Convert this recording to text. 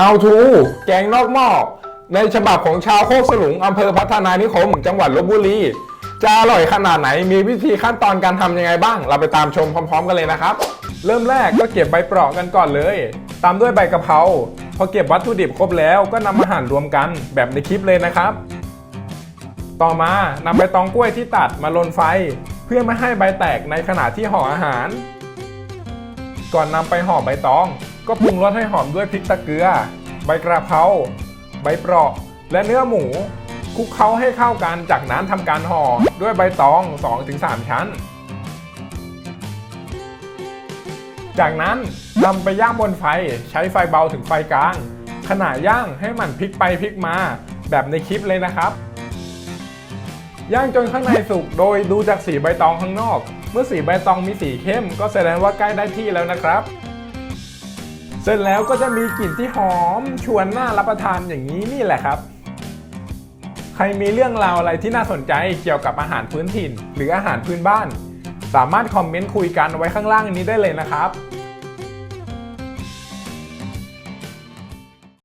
How to แกงนอกหม้อในฉบับของชาวโคกสลุงอำเภอพัฒนานิคม จังหวัดลบบุรี จะอร่อยขนาดไหนมีวิธีขั้นตอนการทำยังไงบ้าง เราไปตามชมพร้อม ๆ กันเลยนะครับ เริ่มแรกก็เก็บใบเปราะกันก่อนเลย ตามด้วยใบกะเพราพอเก็บวัตถุดิบครบแล้วก็นำมาหั่นรวมกันแบบในคลิปเลยนะครับ ต่อมานำใบตองกล้วยที่ตัดมาลนไฟ เพื่อไม่ให้ใบแตกในขณะที่ห่ออาหาร ก่อนนำไปห่อใบตอง ก็ปรุงรสให้หอมด้วยพริกตะเกลือใบกระเพราใบเปราะ และเนื้อหมูคลุกเคล้าให้เข้ากันจากนั้นทำการห่อด้วยใบตอง 2-3 ชั้น จากนั้นนำไปย่างบนไฟใช้ไฟเบาถึงไฟกลาง ขณะย่างให้มันพลิกไปพลิกมา แบบในคลิปเลยนะครับ ย่างจนข้างในสุกโดยดูจากสีใบตองข้างนอก เมื่อสีใบตองมีสีเข้ม ก็แสดงว่าใกล้ได้ที่แล้วนะครับ เสร็จแล้วก็จะมีกลิ่นที่หอมชวนน่ารับประทานอย่างนี้นี่แหละครับ ใครมีเรื่องราวอะไรที่น่าสนใจเกี่ยวกับอาหารพื้นถิ่น หรืออาหารพื้นบ้าน สามารถคอมเมนต์คุยกันไว้ข้างล่างนี้ได้เลยนะครับ